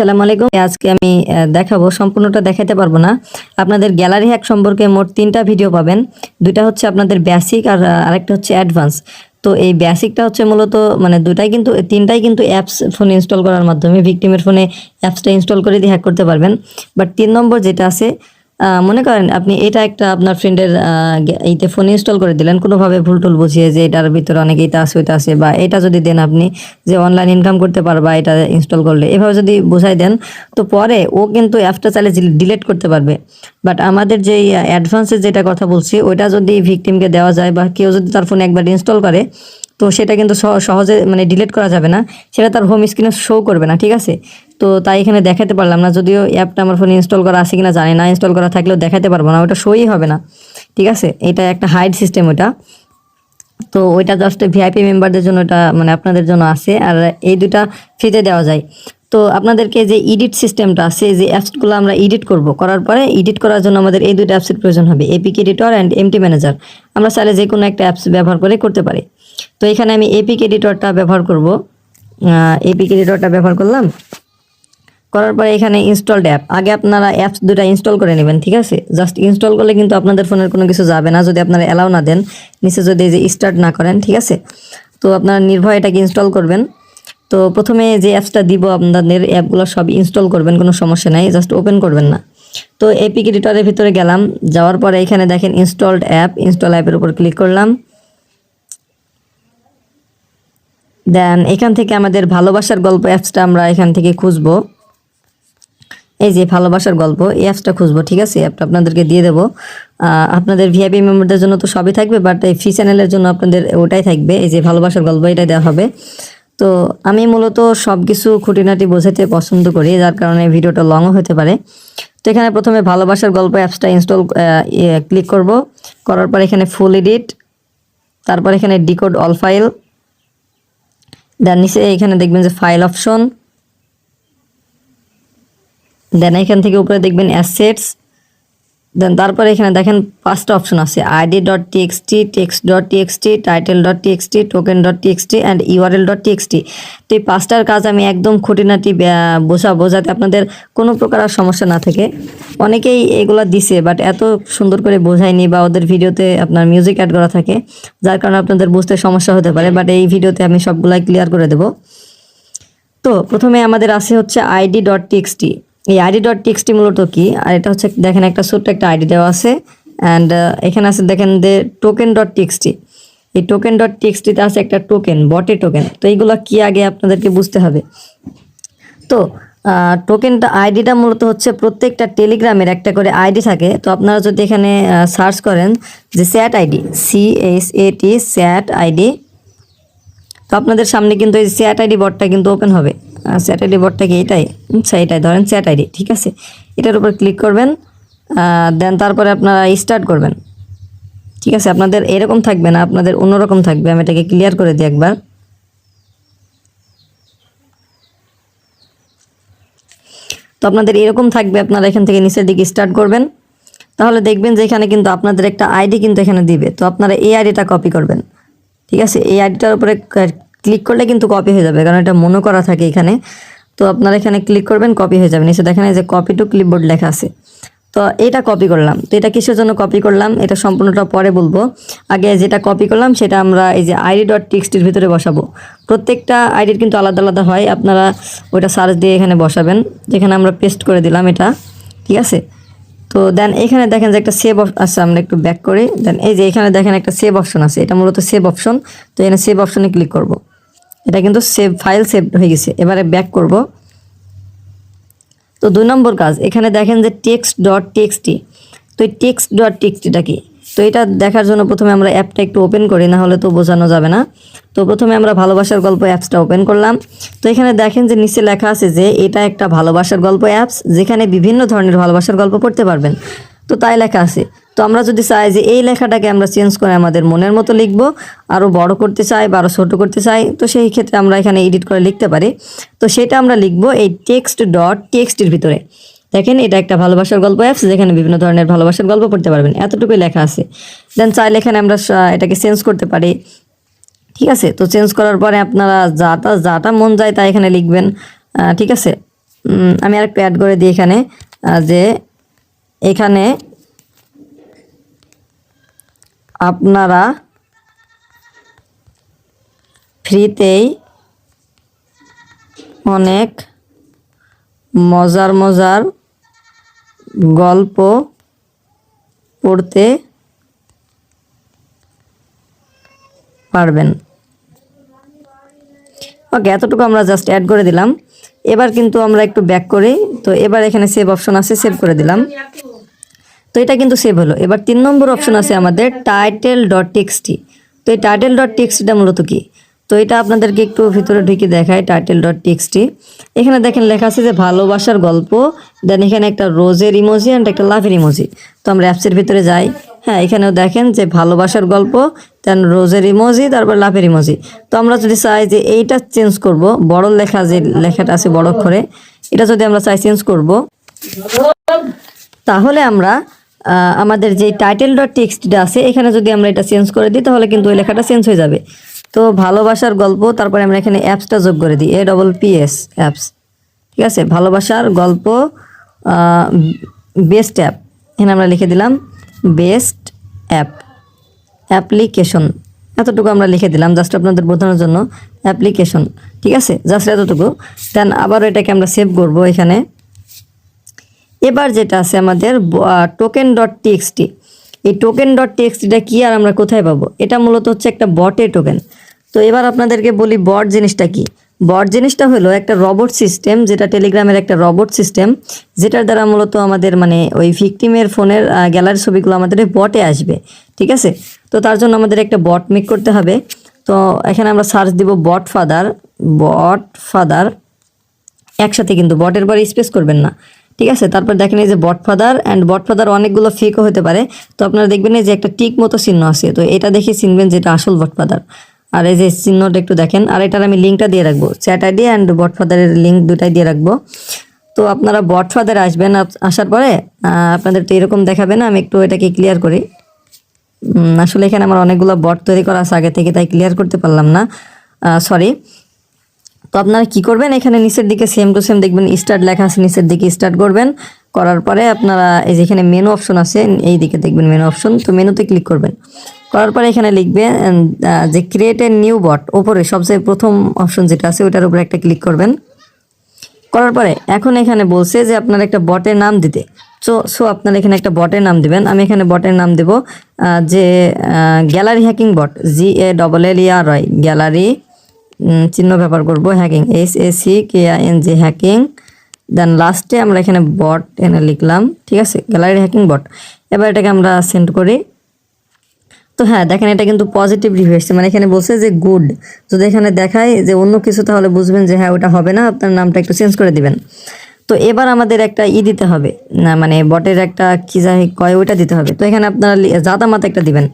আসসালামু আলাইকুম। আজকে আমি দেখাবো, সম্পূর্ণটা দেখাতে পারব না। আপনাদের গ্যালারি হ্যাক সম্পর্কে মোট তিনটা ভিডিও পাবেন। দুইটা হচ্ছে আপনাদের বেসিক আর আরেকটা হচ্ছে অ্যাডভান্স তো এই বেসিকটা হচ্ছে মূলত মানে দুটাই কিন্তু, তিনটাই কিন্তু অ্যাপস ফোন ইনস্টল করার মাধ্যমে ভিকটিমের ফোনে অ্যাপসটা ইনস্টল করে দিয়ে হ্যাক করতে পারবেন। বাট তিন নম্বর যেটা আছে মনে করেন আপনি এটা একটা আপনার ফ্রেন্ডের এইতে ফোন ইনস্টল করে দিলেন, কোনোভাবে ভুল টুল বুঝিয়ে যে এটার ভিতরে অনেক এইটা আছে, ওইটা আছে, বা এটা যদি দেন আপনি যে অনলাইন ইনকাম করতে পারবা এটা ইনস্টল করলে, এভাবে যদি বোঝাই দেন, তো পরে ও কিন্তু অ্যাপটা চাইলে ডিলিট করতে পারবে। বাট আমাদের যে অ্যাডভান্সের যেটা কথা বলছি, ওইটা যদি ভিকটিমকে দেওয়া যায় বা কেউ যদি তার ফোনে একবার ইনস্টল করে তো সেটা কিন্তু সহ- সহজে মানে ডিলিট করা যাবে না। সেটা তার হোম স্ক্রিনে শো করবে না, ঠিক আছে? তো তাই এখানে দেখাতে পারলাম না, যদিও অ্যাপটা আমার ফোনে ইনস্টল করা আছে কিনা জানি না ইনস্টল করা থাকলেও দেখাতে পারব না, ওটা শোই হবে না, ঠিক আছে? এটা একটা হাইড সিস্টেম ওটা। তো ওইটা জাস্ট ভিআইপি মেম্বারদের জন্য ওটা মানে আপনাদের জন্য আছে, আর এই দুটা ফ্রিতে দেওয়া যায়। তো আপনাদেরকে যে এডিট সিস্টেমটা আছে, যে অ্যাপসগুলো আমরা এডিট করব, করার পরে এডিট করার জন্য আমাদের এই দুটো অ্যাপসের প্রয়োজন হবে APK editor and MT manager আমরা চাইলে যে কোনো একটা অ্যাপস ব্যবহার করে করতে পারি। তো এখানে আমি এপিক এডিটরটা ব্যবহার করব। এপিক এডিটরটা ব্যবহার করলাম। করার পরে এখানে ইনস্টলড অ্যাপ আগে আপনারা অ্যাপস দুটা ইনস্টল করে নেবেন, ঠিক আছে? জাস্ট ইনস্টল করলে কিন্তু আপনাদের ফোনের কোনো কিছু যাবে না। যদি আপনারা অ্যালাউ না দেন, নিচে যদি যে স্টার্ট না করেন, ঠিক আছে? তো আপনারা নির্ভয় এটাকে ইনস্টল করবেন। তো প্রথমে যে অ্যাপসটা দিব, আপনাদের অ্যাপগুলো সব ইনস্টল করবেন, কোনো সমস্যা নাই। জাস্ট ওপেন করবেন না। তো এপিক এডিটরের ভিতরে গেলাম। যাওয়ার পরে এখানে দেখেন ইনস্টলড অ্যাপ ইনস্টল অ্যাপের উপর ক্লিক করলাম। দেন এখান থেকে আমাদের ভালোবাসার গল্প অ্যাপসটা আমরা এখান থেকে খুঁজবো। এই যে ভালোবাসার গল্প, এই অ্যাপসটা খুঁজবো, ঠিক আছে? অ্যাপটা আপনাদেরকে দিয়ে দেবো। আপনাদের ভিআইপি মেম্বারদের জন্য তো সবই থাকবে বাট এই ফ্রি চ্যানেলের জন্য আপনাদের ওটাই থাকবে। এই যে ভালোবাসার গল্প এটা দেওয়া হবে। তো আমি মূলত সব কিছু খুঁটিনাটি বোঝাতে পছন্দ করি, যার কারণে ভিডিওটা লংও হতে পারে। তো এখানে প্রথমে ভালোবাসার গল্প অ্যাপসটা ইনস্টল ক্লিক করব। করার পর এখানে ফুল এডিট তারপর এখানে ডিকোড অল ফাইল দেন নিচে এখানে দেখবেন যে ফাইল অপশন দেন এখান থেকে উপরে দেখবেন অ্যাসেটস দেন তারপরে এখানে দেখেন পাঁচটা অপশন আছে ID dot TXT text dot TXT title dot TXT token dot TXT and URL dot TXT তো এই পাঁচটার কাজ আমি একদম খুঁটিনাটি আহ, বোঝাবো যাতে আপনাদের কোনো প্রকার আর সমস্যা না থাকে। অনেকেই এগুলো দিছে বাট এত সুন্দর করে বোঝায়নি বা ওদের ভিডিওতে আপনার মিউজিক অ্যাড করা থাকে যার কারণে আপনাদের বুঝতে সমস্যা হতে পারে বাট এই ভিডিওতে আমি সবগুলাই ক্লিয়ার করে দেবো। তো প্রথমে আমাদের আছে হচ্ছে আইডি ডট টিএক্সটি এই আইডি ডট টিএক্সটি মূলত কি? আর এটা হচ্ছে, দেখেন একটা ছোট্ট একটা আইডি দেওয়া আছে অ্যান্ড এখানে আছে, দেখেন যে টোকেন ডট টিএক্সটি এই টোকেন ডট টিএক্সটিতে আছে একটা টোকেন বটে টোকেন তো এইগুলো কি আগে আপনাদেরকে বুঝতে হবে? তো টোকেনটা আইডিটা মূলত হচ্ছে প্রত্যেকটা টেলিগ্রামের একটা করে আইডি থাকে। তো আপনারা যদি এখানে সার্চ করেন যে sat ID C S A T sat ID তো আপনাদের সামনে কিন্তু এই চ্যাট আইডি বটটা কিন্তু ওপেন হবে। চ্যাট আইডি বটটা কি এটাই আচ্ছা এটাই, ধরেন চ্যাট ঠিক আছে? এটার উপর ক্লিক করবেন দেন তারপরে আপনারা স্টার্ট করবেন। ঠিক আছে? আপনাদের এরকম থাকবে না, আপনাদের অন্যরকম থাকবে। আমি এটাকে ক্লিয়ার করে দিই একবার। তো আপনাদের এরকম থাকবে, আপনারা এখান থেকে নিচের দিকে স্টার্ট করবেন। তাহলে দেখবেন যে এখানে কিন্তু আপনাদের একটা আইডি কিন্তু এখানে দিবে। তো আপনারা এই আইডিটা কপি করবেন। ঠিক আছে? এই আইডিটার উপরে ক্লিক করলে কিন্তু কপি হয়ে যাবে, কারণ এটা মনে করা থাকে এখানে। তো আপনারা এখানে ক্লিক করবেন কপি হয়ে যাবে। নিচে দেখেন এই যে কপি টু ক্লিপবোর্ড লেখা আছে। তো এটা কপি করলাম। তো এটা কিসের জন্য কপি করলাম? এটা সম্পূর্ণটা পরে বলব। আগে যেটা কপি করলাম, সেটা আমরা এই যে আইডি ডট টিক্সটির ভিতরে বসাবো। প্রত্যেকটা আইডির কিন্তু আলাদা আলাদা হয়। আপনারা ওইটা সার্চ দিয়ে এখানে বসাবেন। যেখানে আমরা পেস্ট করে দিলাম এটা। ঠিক আছে? তো দেন এখানে দেখেন যে একটা সেভ আচ্ছা আমরা একটু ব্যাক করি। দেন এই যে এখানে দেখেন একটা সেভ অপশন আছে। এটা মূলত সেভ অপশন তো এখানে সেভ অপশনে ক্লিক করব। এটা কিন্তু সেভ ফাইল সেভ হয়ে গেছে। এবারে ব্যাক করব। তো দুই নম্বর কাজ, এখানে দেখেন যে টেক্সট ডট টেক্সটি তো এই টেক্সট ডট টেক্সটিটা কি? তো এটা দেখার জন্য প্রথমে আমরা অ্যাপটা একটু ওপেন করি, না হলে তো বোঝানো যাবে না। তো প্রথমে আমরা ভালোবাসার গল্প অ্যাপসটা ওপেন করলাম। তো এখানে দেখেন যে নিচে লেখা আছে যে এটা একটা ভালোবাসার গল্প অ্যাপস, যেখানে বিভিন্ন ধরনের ভালোবাসার গল্প পড়তে পারবেন। তো তাই লেখা আছে। তো আমরা যদি চাই যে এই লেখাটাকে আমরা চেঞ্জ করে আমাদের মনের মতো লিখব আরও বড় করতে চাই বা আরও ছোটো করতে চাই, তো সেই ক্ষেত্রে আমরা এখানে এডিট করে লিখতে পারি। তো সেটা আমরা লিখব এই টেক্সট ডট টেক্সটের ভিতরে। দেখেন, এটা একটা ভালোবাসার গল্প অ্যাপস যেখানে বিভিন্ন ধরনের ভালোবাসার গল্প পড়তে পারবেন। এতটুকুই লেখা আছে। দেন চাইলে এখানে আমরা এটাকে চেঞ্জ করতে পারি। ঠিক আছে? তো চেঞ্জ করার পরে আপনারা যাটা যাটা মন যায় তা এখানে লিখবেন। ঠিক আছে? আমি আর একটু অ্যাড করে দিই এখানে। যে এখানে আপনারা ফ্রিতেই অনেক মজার মজার গল্প পড়তে পারবেন। ওকে এতটুকু আমরা জাস্ট অ্যাড করে দিলাম। এবার কিন্তু আমরা একটু ব্যাক করি। তো এবার এখানে সেভ অপশন আছে সেভ করে দিলাম। তো এটা কিন্তু সেভ হলো। এবার তিন নম্বর অপশন আছে আমাদের টাইটেল ডট টেক্সটি তো এই টাইটেল ডট টেক্সটিটা মূলত কি? তো এটা আপনাদেরকে একটু ভিতরে ঢুকে দেখায় টাইটেল ডট টেক্সটি এখানে দেখেন লেখা আছে যে ভালোবাসার গল্প দেন এখানে একটা রোজের ইমোজি অ্যান্ড একটা লাভের ইমোজি তো আমরা অ্যাপসের ভিতরে যাই। হ্যাঁ এখানেও দেখেন যে ভালোবাসার গল্প দেন রোজের ইমোজি তারপর লাভের ইমোজি তো আমরা যদি চাই যে এইটা চেঞ্জ করব, বড় লেখা যে লেখাটা আছে বড় অক্ষরে, এটা যদি আমরা চাই চেঞ্জ করব, তাহলে আমরা আমাদের যে টাইটেল ডট টেক্সটটা আছে, এখানে যদি আমরা এটা চেঞ্জ করে দিই, তাহলে কিন্তু ওই লেখাটা চেঞ্জ হয়ে যাবে। তো ভালোবাসার গল্প, তারপরে আমরা এখানে অ্যাপসটা যোগ করে দিই A double P S apps ঠিক আছে? ভালোবাসার গল্প বেস্ট অ্যাপ এখানে আমরা লিখে দিলাম বেস্ট অ্যাপ অ্যাপ্লিকেশন এতটুকু আমরা লিখে দিলাম জাস্ট আপনাদের বোঝানোর জন্য। অ্যাপ্লিকেশন ঠিক আছে? জাস্ট এতটুকু। দেন আবার এটাকে আমরা সেভ করব এখানে। এবার যেটা আছে আমাদের টোকেন ডট টিএক্সটি এই টোকেন ডট টিএক্সটিটা কি আর আমরা কোথায় পাবো? এটা মূলত হচ্ছে একটা বটে টোকেন তো এবার আপনাদেরকে বলি বট জিনিসটা কি? বট জিনিসটা হলো একটা রবট সিস্টেম যেটা টেলিগ্রামের একটা রবট সিস্টেম যেটার দ্বারা মূলত আমাদের মানে ওই ভিকটিমের ফোনের গ্যালারি ছবিগুলো আমাদের বটে আসবে। ঠিক আছে? তো তার জন্য আমাদের একটা বট মেক করতে হবে। তো এখানে আমরা সার্চ দিব বট ফাদার বট ফাদার একসাথে কিন্তু বটের পরে স্পেস করবেন না। ঠিক আছে? তারপর দেখেন এই যে bot father and bot father অনেকগুলো ফেকও হতে পারে। তো আপনারা দেখবেন এই যে একটা টিক মতো চিহ্ন আছে। তো এটা দেখে চিনবেন যেটা আসল বট ফাদার আর এই যে চিহ্নটা একটু দেখেন, আর এটার আমি লিঙ্কটা দিয়ে রাখব। চ্যাট আইডি অ্যান্ড বট ফাদারের লিঙ্ক দুটাই দিয়ে রাখব। তো আপনারা বট ফাদার আসবেন আসার পরে আপনাদের তো এরকম দেখাবে না, আমি একটু এটাকে ক্লিয়ার করি। আসলে এখানে আমার অনেকগুলো বট তৈরি করা আছে, আগে থেকে তাই ক্লিয়ার করতে পারলাম না। সরি তো আপনারা কি করবেন? এখানে নিচের দিকে সেম টু সেম দেখবেন স্টার্ট লেখা আছে, নিচের দিকে স্টার্ট করবেন। করার পরে আপনারা এই যে এখানে মেনু অপশন আছে, এই দিকে দেখবেন মেনু অপশন তো মেনুতে ক্লিক করবেন। করার পরে এখানে লিখবেন যে ক্রিয়েট এ নিউ বট ওপরে সবচেয়ে প্রথম অপশন যেটা আছে ওটার উপরে একটা ক্লিক করবেন। করার পরে এখন এখানে বলছে যে আপনার একটা বটের নাম দিতে। সো সো আপনারা এখানে একটা বটের নাম দিবেন। আমি এখানে বটের নাম দেব যে gallery hacking bot G A double L E R Y gallery চিহ্ন ব্যবহার করব hacking S A C K I N G hacking then লাস্টে আমরা এখানে বট এনে লিখলাম, ঠিক আছে? গ্যালারি হ্যাকিং বট এবার এটাকে আমরা সেন্ড করি। তো হ্যাঁ দেখেন এটা কিন্তু পজিটিভ রিভিউ এসছে। মানে এখানে বলছে যে গুড যদি এখানে দেখায় যে অন্য কিছু, তাহলে বুঝবেন যে হ্যাঁ ওটা হবে না। আপনার নামটা একটু চেঞ্জ করে দিবেন। তো এবার আমাদের একটা ই দিতে হবে। না মানে বটের একটা কি যাই কয়, ওইটা দিতে হবে। তো এখানে আপনারা লি- জাতা মাতা একটা দিবেন।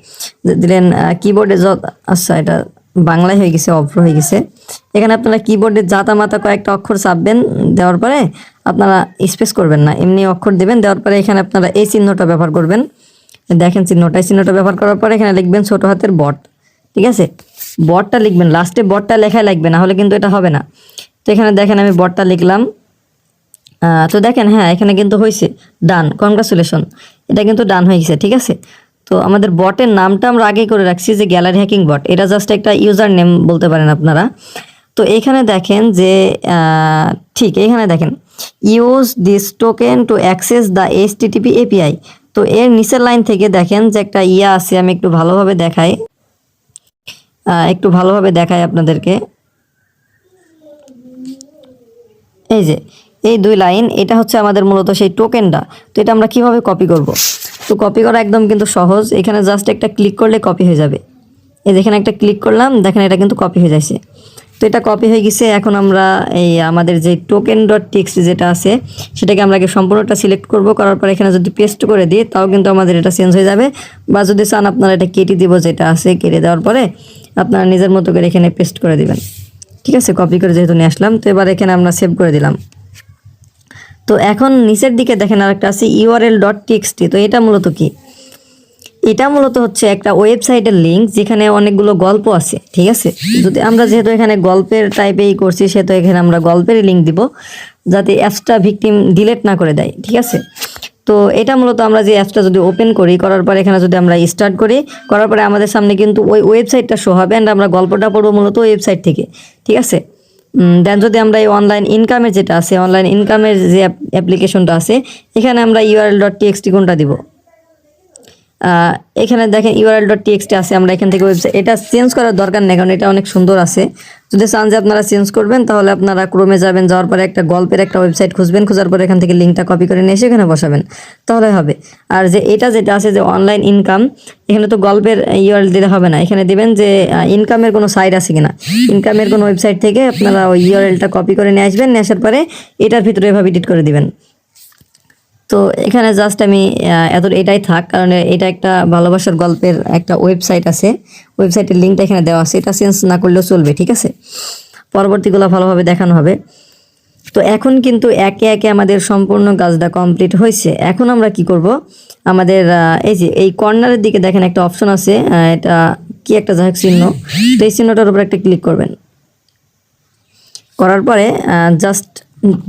দিলেন কিবোর্ডে যত আচ্ছা এটা বাংলায় হয়ে গেছে, অভ্র হয়ে গেছে। এখানে আপনারা কিবোর্ডে জাতা মাতা কয়েকটা অক্ষর চাপবেন, দেওয়ার পরে আপনারা স্পেস করবেন না। এমনি অক্ষর দেবেন, দেওয়ার পরে এখানে আপনারা এই চিহ্নটা ব্যবহার করবেন। দেখেন চিহ্নটা, এই চিহ্নটা ব্যবহার করার পরে এখানে লিখবেন ছোট হাতের বট, ঠিক আছে? বটটা লিখবেন লাস্টে বটটা লেখায় লাগবে, না হলে কিন্তু এটা হবে না। তো এখানে দেখেন আমি বটটা লিখলাম। তো দেখেন হ্যাঁ এখানে কিন্তু হয়েছে ডান কনগ্রাচুলেশন এটা কিন্তু ডান হয়ে গেছে, ঠিক আছে? তো আমাদের বটের নামটা আমরা আগেই করে রাখছি যে গ্যালারি হ্যাকিং বট। এটা জাস্ট একটা ইউজার নেম বলতে পারেন আপনারা। তো এখানে দেখেন যে ঠিক, এখানে দেখেন। Use this token to access the HTTP API তো এর নিচের লাইন থেকে দেখেন যে একটা ইয়া আছে, আমি একটু ভালোভাবে দেখাই। একটু ভালোভাবে দেখাই আপনাদেরকে। এই যে, এই দুই লাইন এটা হচ্ছে আমাদের মূলত সেই টোকেনটা তো এটা আমরা কীভাবে কপি করব? তো কপি করা একদম কিন্তু সহজ। এখানে জাস্ট একটা ক্লিক করলে কপি হয়ে যাবে। এই যেখানে একটা ক্লিক করলাম, দেখেন এটা কিন্তু কপি হয়ে যাচ্ছে তো এটা কপি হয়ে গেছে, এখন আমরা এই আমাদের যে টোকেন ডট টেক্সট যেটা আছে, সেটাকে আমরা আগে সম্পূর্ণটা সিলেক্ট করব, করার পর এখানে যদি পেস্ট করে দিই, তাও কিন্তু আমাদের এটা চেঞ্জ হয়ে যাবে। বা যদি চান আপনারা এটা কেটে দিব, যেটা আছে কেটে দেওয়ার পরে আপনারা নিজের মতো করে এখানে পেস্ট করে দিবেন। ঠিক আছে কপি করে যেহেতু নিয়ে আসলাম, তো এবার এখানে আমরা সেভ করে দিলাম। তো এখন নিচের দিকে দেখেন আরেকটা আছে ইউআরএল ডট টিএক্সটি তো এটা মূলত কি? এটা মূলত হচ্ছে একটা ওয়েবসাইটের লিঙ্ক যেখানে অনেকগুলো গল্প আছে, ঠিক আছে? যদি আমরা যেহেতু এখানে গল্পের টাইপেই করছি, সেহেতু এখানে আমরা গল্পের লিঙ্ক দিব, যাতে অ্যাপসটা ভিকটিম ডিলেট না করে দেয়, ঠিক আছে? তো এটা মূলত আমরা যে অ্যাপসটা যদি ওপেন করি, করার পরে এখানে যদি আমরা স্টার্ট করি, করার পরে আমাদের সামনে কিন্তু ওই ওয়েবসাইটটা শো হবে অ্যান্ড আমরা গল্পটা পড়ব মূলত ওয়েবসাইট থেকে, ঠিক আছে? দেন যদি আমরা এই অনলাইন ইনকামের যেটা আছে অনলাইন ইনকামের যে অ্যাপ্লিকেশনটা আছে, এখানে আমরা ইউআরএল ডট টিএক্সটি কোনটা দিব? এখানে দেখেন ইউআরএল ডট টিএক্সটি আছে, আমরা এখান থেকে ওয়েবসাইট এটা চেঞ্জ করার দরকার নেই, কারণ এটা অনেক সুন্দর আছে। যদি চান যে আপনারা চেঞ্জ করবেন, তাহলে আপনারা ক্রোমে যাবেন, যাওয়ার পরে একটা গল্পের একটা ওয়েবসাইট খুঁজবেন, খোঁজার পরে এখান থেকে লিঙ্কটা কপি করে নিয়ে এসে এখানে বসাবেন। তাহলে হবে। আর যে এটা যেটা আছে যে অনলাইন ইনকাম এখানে তো গল্পের ইউআরএল দিলে হবে না। এখানে দিবেন যে ইনকামের কোনো সাইট আছে কিনা। ইনকামের কোনো ওয়েবসাইট থেকে আপনারা ওই ইউআরএলটা কপি করে নিয়ে আসবেন, নিয়ে আসার পরে এটার ভিতরে এভাবে এডিট করে দিবেন। তো এখানে জাস্ট আমি এত এটাই থাক, কারণ এটা একটা ভালোবাসার গল্পের একটা ওয়েবসাইট আছে। ওয়েবসাইটের লিঙ্কটা এখানে দেওয়া আছে। এটা চেঞ্জ না করলেও চলবে, ঠিক আছে? পরবর্তীগুলো ভালোভাবে দেখানো হবে। তো এখন কিন্তু একে একে আমাদের সম্পূর্ণ কাজটা কমপ্লিট হয়েছে। এখন আমরা কি করব? আমাদের এই যে, এই কর্নারের দিকে দেখেন একটা অপশন আছে এটা কি একটা যাই চিহ্ন। তো এই চিহ্নটার উপর একটা ক্লিক করবেন। করার পরে জাস্ট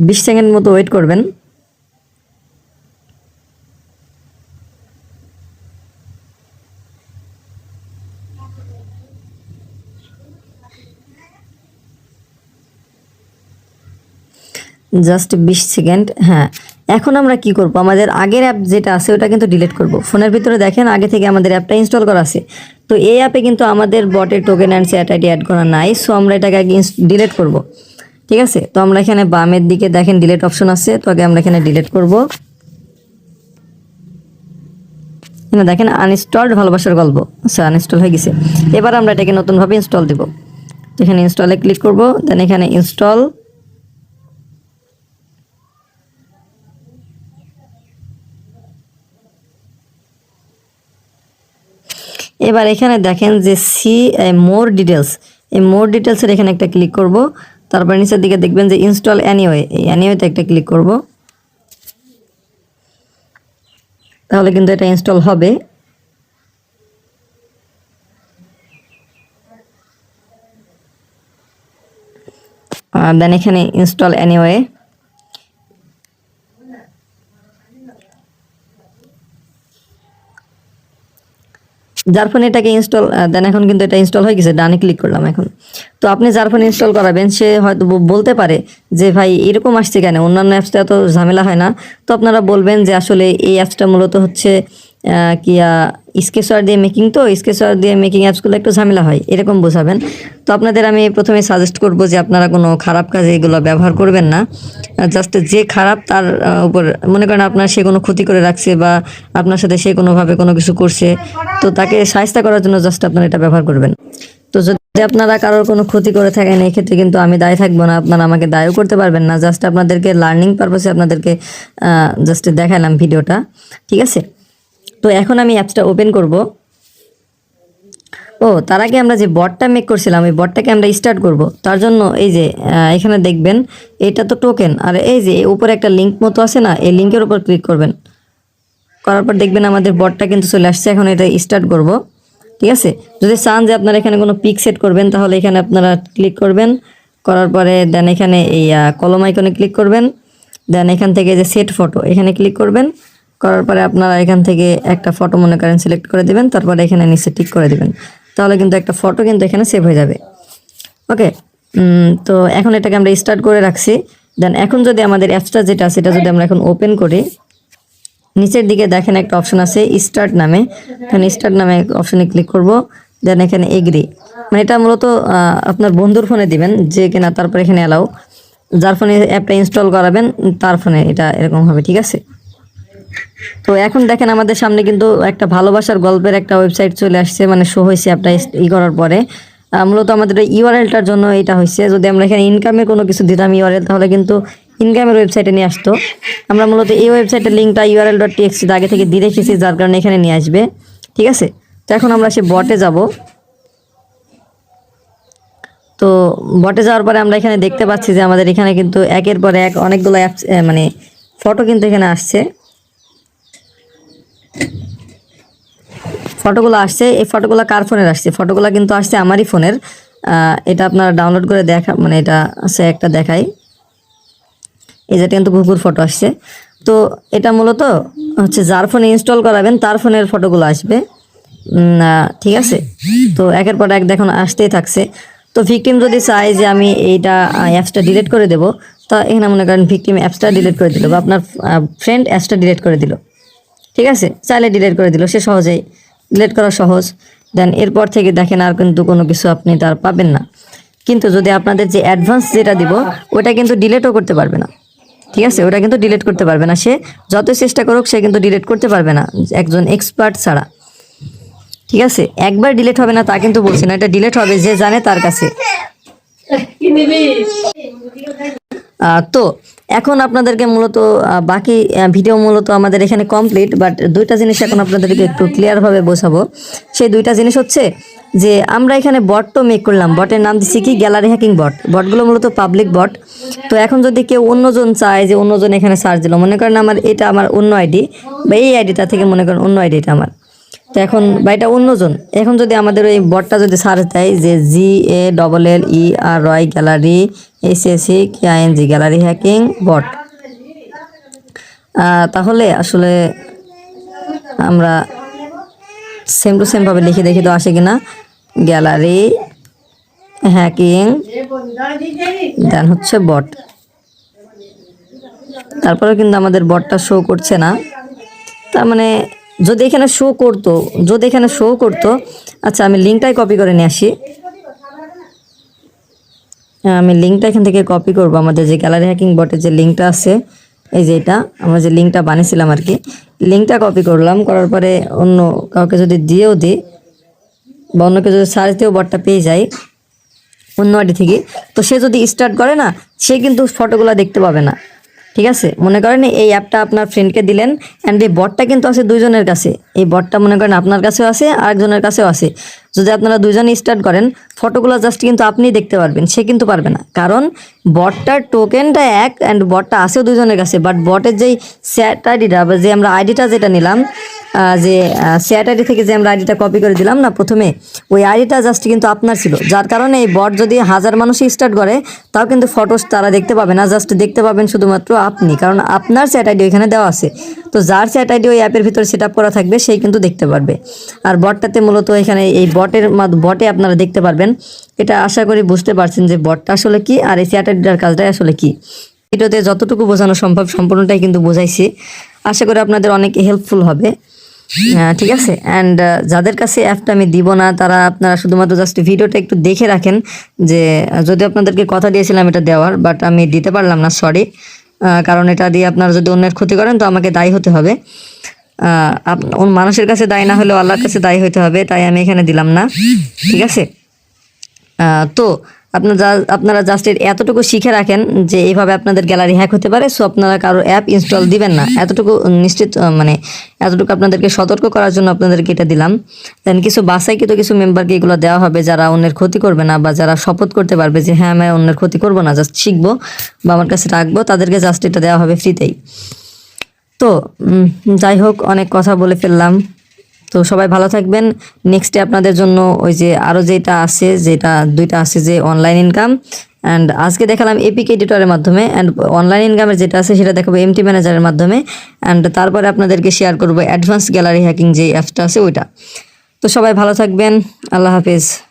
বিশ সেকেন্ড মতো ওয়েট করবেন। জাস্ট বিশ সেকেন্ড হ্যাঁ। এখন আমরা কি করব? আমাদের আগের অ্যাপ যেটা আছে, ওটা কিন্তু ডিলিট করব। ফোনের ভিতরে দেখেন, আগে থেকে আমাদের অ্যাপটা ইনস্টল করা আছে। তো এই অ্যাপে কিন্তু আমাদের বটের token and sat ID add করা নাই সো আমরা এটাকে আগে ডিলিট করব। ঠিক আছে? তো আমরা এখানে বামের দিকে দেখেন ডিলিট অপশন আছে, তো আগে আমরা এখানে ডিলিট করব। এখানে দেখেন আনইনস্টলড ভালোবাসার গল্প। আচ্ছা আনইনস্টল হয়ে গেছে। এবার আমরা এটাকে নতুনভাবে ইনস্টল দেব। এখানে ইনস্টলে ক্লিক করব দেন এখানে ইনস্টল এবার এখানে দেখেন যে সি মোর ডিটেলস এই মোর ডিটেলসের এখানে একটা ক্লিক করব। তারপর নিচের দিকে দেখবেন যে ইনস্টল অ্যানিওয়ে এই অ্যানিওয়েতে একটা ক্লিক করব। তাহলে কিন্তু এটা ইনস্টল হবে। দেন এখানে ইনস্টল অ্যানিওয়ে যার ফোনে এটাকে ইনস্টল দেন এখন কিন্তু এটা ইনস্টল হয়ে গেছে, ডানে ক্লিক করলাম এখন। তো আপনি যার ফোনে ইনস্টল করাবেন, সে হয়তো বলতে পারে যে, ভাই, এরকম আসছে কেন? অন্যান্য অ্যাপসটা এত ঝামেলা হয় না। তো আপনারা বলবেন যে, আসলে এই অ্যাপসটা মূলত হচ্ছে কি স্কেচার দিয়ে মেকিং তো স্কেচার দিয়ে মেকিং অ্যাপসগুলো একটু ঝামেলা হয়, এরকম বোঝাবেন। তো আপনাদের আমি প্রথমে সাজেস্ট করব যে আপনারা কোনো খারাপ কাজে এগুলো ব্যবহার করবেন না। জাস্ট যে খারাপ তার উপর, মনে করেন আপনার সে কোনো ক্ষতি করে রাখছে বা আপনার সাথে সে কোনোভাবে কোনো কিছু করছে, তো তাকে সাহায্য করার জন্য জাস্ট আপনারা এটা ব্যবহার করবেন। তো যদি আপনারা কারোর কোনো ক্ষতি করে থাকেন, এই ক্ষেত্রে কিন্তু আমি দায় থাকব না, আপনারা আমাকে দায়ও করতে পারবেন না জাস্ট আপনাদেরকে লার্নিং পারপাসে আপনাদেরকে জাস্ট দেখালাম ভিডিওটা ঠিক আছে? তো এখন আমি অ্যাপসটা ওপেন করব। ও, তার আগে আমরা যে বটটা মেক করছিলাম, ওই বটটাকে আমরা স্টার্ট করব। তার জন্য এই যে এখানে দেখবেন, এটা তো টোকেন আর এই যে, উপরে একটা লিঙ্ক মতো আছে না, এই লিঙ্কের উপর ক্লিক করবেন। করার পর দেখবেন আমাদের বটটা কিন্তু চলে আসছে, এখন এটা স্টার্ট করব। ঠিক আছে? যদি চান যে আপনারা এখানে কোনো পিক সেট করবেন, তাহলে এখানে আপনারা ক্লিক করবেন। করার পরে দেন এখানে এই কলম আইকনে ক্লিক করবেন। দেন এখান থেকে যে সেট ফটো এখানে ক্লিক করবেন। করার পরে আপনারা এখান থেকে একটা ফটো মনে করেন সিলেক্ট করে দিবেন, তারপরে এখানে নিচে টিক করে দিবেন। তাহলে কিন্তু একটা ফটো কিন্তু এখানে সেভ হয়ে যাবে। ওকে তো এখন এটাকে আমরা স্টার্ট করে রাখছি। দেন এখন যদি আমাদের অ্যাপসটা যেটা, সেটা যদি আমরা এখন ওপেন করি, নিচের দিকে দেখেন একটা অপশন আছে স্টার্ট নামে। এখানে স্টার্ট নামে অপশনে ক্লিক করব। দেন এখানে এগ্রি মানে এটা মূলত আপনার বন্ধুর ফোনে দিবেন, যে কিনা তারপর এখানে অ্যালাউ যার ফোনে অ্যাপটা ইনস্টল করাবেন, তার ফোনে এটা এরকম হবে, ঠিক আছে? তো এখন দেখেন আমাদের সামনে কিন্তু একটা ভালোবাসার গল্পের একটা ওয়েবসাইট চলে আসছে মানে শো হয়েছে অ্যাপটা ই করার পরে। মূলত আমাদের ইউআরএলটার জন্য এটা হয়েছে, যদি আমরা এখানে ইনকামের কোনো কিছু দিতাম ইউআরএল তাহলে কিন্তু ইনকামের ওয়েবসাইটে নিয়ে আসতো। আমরা মূলত এই ওয়েবসাইটের লিঙ্কটা ইউআরএল ডট টিএক্সিতে আগে থেকে দিয়ে রেখেছি, যার কারণে এখানে নিয়ে আসবে। ঠিক আছে? তো এখন আমরা সে বটে যাব। তো বটে যাওয়ার পরে আমরা এখানে দেখতে পাচ্ছি যে আমাদের এখানে কিন্তু একের পর এক অনেকগুলো অ্যাপস মানে ফটো কিন্তু এখানে আসছে। ফটোগুলো আসছে, এই ফটোগুলো কার ফোনের আসছে? ফটোগুলো কিন্তু আসছে আমারই ফোনের। এটা আপনারা ডাউনলোড করে দেখা মানে এটা আছে একটা দেখাই। এই যেটা কিন্তু ঘুঘুর ফটো আসছে। তো এটা মূলত হচ্ছে যার ফোনে ইনস্টল করাবেন, তার ফোনের ফটোগুলো আসবে। ঠিক আছে? তো একের পর এক দেখুন, আসতেই থাকছে। তো ভিকটিম যদি চায় যে আমি এইটা অ্যাপসটা ডিলিট করে দেবো, তা এখানে মনে করেন ভিকটিম অ্যাপসটা ডিলিট করে দিল বা আপনার ফ্রেন্ড অ্যাপসটা ডিলিট করে দিল। ঠিক আছে? চাইলে ডিলিট করে দিল, সে সহজেই। ডিলিট করা সহজ। দেন এরপর থেকে দেখেন আর কিন্তু কোনো কিছু আপনি তার পাবেন না। কিন্তু যদি আপনাদের যে অ্যাডভান্স যেটা দিব, ওটা কিন্তু ডিলেটও করতে পারবে না। ঠিক আছে? ওটা কিন্তু ডিলেট করতে পারবে না। সে যত চেষ্টা করুক, সে কিন্তু ডিলেট করতে পারবে না, একজন এক্সপার্ট ছাড়া। ঠিক আছে? একবার ডিলেট হবে না, তা কিন্তু বলছি না। এটা ডিলেট হবে যে জানে তার কাছে। তো এখন আপনাদেরকে মূলত বাকি ভিডিও মূলত আমাদের এখানে কমপ্লিট বাট দুইটা জিনিস এখন আপনাদেরকে একটু ক্লিয়ারভাবে বোঝাবো। সেই দুইটা জিনিস হচ্ছে যে, আমরা এখানে বট তো মেক করলাম। বটের নাম দিচ্ছি কি? গ্যালারি হ্যাকিং বট বটগুলো মূলত পাবলিক বট তো এখন যদি কেউ অন্যজন চায় যে, অন্যজন এখানে সার্চ দিল, মনে করেন আমার এটা আমার অন্য আইডি বা এই আইডিটা থেকে মনে করেন অন্য আইডিটা আমার। তো এখন বা অন্যজন এখন যদি আমাদের ওই বটটা যদি সার্চ দেয়, যে G A double L E R Y gallery S S K I N G gallery hacking bot তাহলে আসলে আমরা সেম টু সেম ভাবে লিখে দেখি তো আসে কিনা। গ্যালারি হ্যাকিং দেন হচ্ছে বট তারপরে কিন্তু আমাদের বটটা শো করছে না। তার মানে যদি এখানে শো করতো যদি এখানে শো করতো আচ্ছা আমি লিঙ্কটাই কপি করে নিয়ে আসি। হ্যাঁ, আমি লিঙ্কটা এখান থেকে কপি করব। আমাদের যে গ্যালারি হ্যাকিং বটের যে লিঙ্কটা আছে এই যে এটা আমরা যে লিঙ্কটা বানিয়েছিলাম আর কি লিঙ্কটা কপি করলাম। করার পরে অন্য কাউকে যদি দিয়েও দিই বা অন্যকে যদি সার্চ দিয়েও বটটা পেয়ে যায় অন্য আইডি থেকে তো সে যদি স্টার্ট করে না সে কিন্তু ফটোগুলো দেখতে পাবে না। ঠিক আছে? মনে করেন এই অ্যাপটা আপনার ফ্রেন্ডকে দিলেন অ্যান্ড এই বটটা কিন্তু আছে দুইজনের কাছে। এই বটটা মনে করেন আপনার কাছেও আছে, আরেকজনের কাছেও আছে। যদি আপনারা দুজনে স্টার্ট করেন ফটোগুলো জাস্ট কিন্তু আপনিই দেখতে পারবেন, সে কিন্তু পারবে না। কারণ বটটার টোকেনটা এক অ্যান্ড বটটা আছেও দুজনের কাছে। বাট বটের যেই স্যাট আইডিটা বা যে আমরা আইডিটা যেটা নিলাম যে স্যাট আইডি থেকে যে আমরা আইডিটা কপি করে দিলাম না, প্রথমে ওই আইডিটা জাস্ট কিন্তু আপনার ছিল। যার কারণে এই বট যদি হাজার মানুষই স্টার্ট করে, তাও কিন্তু ফটোস তারা দেখতে পাবে না জাস্ট দেখতে পাবেন শুধুমাত্র আপনি, কারণ আপনার স্যাট আইডি ওইখানে দেওয়া আছে। তো যার স্যাট আইডি ওই অ্যাপের ভিতরে সেট করা থাকবে, সেই কিন্তু দেখতে পারবে। আর বটটাতে মূলত এখানে এই বটের বটে আপনারা দেখতে পারবেন। এটা আশা করি বুঝতে পারছেন যে বটটা আসলে কি, আর এই স্যাট আইডিটার কাজটাই আসলে কি। এটাতে যতটুকু বোঝানো সম্ভব, সম্পূর্ণটাই কিন্তু বোঝাইছি। আশা করি আপনাদের অনেক হেল্পফুল হবে। ঠিক আছে। অ্যান্ড যাদের কাছে অ্যাপটা আমি দিব না, তারা আপনারা শুধুমাত্র জাস্ট ভিডিওটা একটু দেখে রাখেন যে যদি আপনাদেরকে কথা দিয়েছিলাম এটা দেওয়ার বাট আমি দিতে পারলাম না সরি কারণ এটা দিয়ে আপনারা যদি অন্যের ক্ষতি করেন, তো আমাকে দায়ী হতে হবে। মানুষের কাছে দায়ী না হলেও আল্লাহর কাছে দায়ী হতে হবে, তাই আমি এখানে দিলাম না। ঠিক আছে? তো আপনারা আপনারা জাস্ট এতটুকু শিখে রাখেন যে এইভাবে আপনাদের গ্যালারি হ্যাক হতে পারে সো আপনারা কারও অ্যাপ ইনস্টল দিবেন না। এতটুকু নিশ্চিত মানে এতটুকু আপনাদেরকে সতর্ক করার জন্য আপনাদেরকে এটা দিলাম। দেন কিছু বাসাইকৃত কিছু মেম্বারকে এগুলো দেওয়া হবে যারা অন্যের ক্ষতি করবে না বা যারা শপথ করতে পারবে যে হ্যাঁ আমি অন্যের ক্ষতি করব না জাস্ট শিখব বা আমার কাছে রাখব, তাদেরকে জাস্ট এটা দেওয়া হবে ফ্রিতেই তো যাই হোক, অনেক কথা বলে ফেললাম। তো সবাই ভালো থাকবেন। নেক্সটে আপনাদের জন্য ওই যে আরও যেটা আছে, যেটা দুইটা আছে যে অনলাইন ইনকাম অ্যান্ড আজকে দেখালাম এপিকে এডিটরের মাধ্যমে। অ্যান্ড অনলাইন ইনকামের যেটা আছে সেটা দেখাবো এমটি ম্যানেজারের মাধ্যমে। অ্যান্ড তারপরে আপনাদেরকে শেয়ার করব অ্যাডভান্স গ্যালারি হ্যাকিং যে অ্যাপসটা আছে ওইটা। তো সবাই ভালো থাকবেন। আল্লাহ হাফিজ।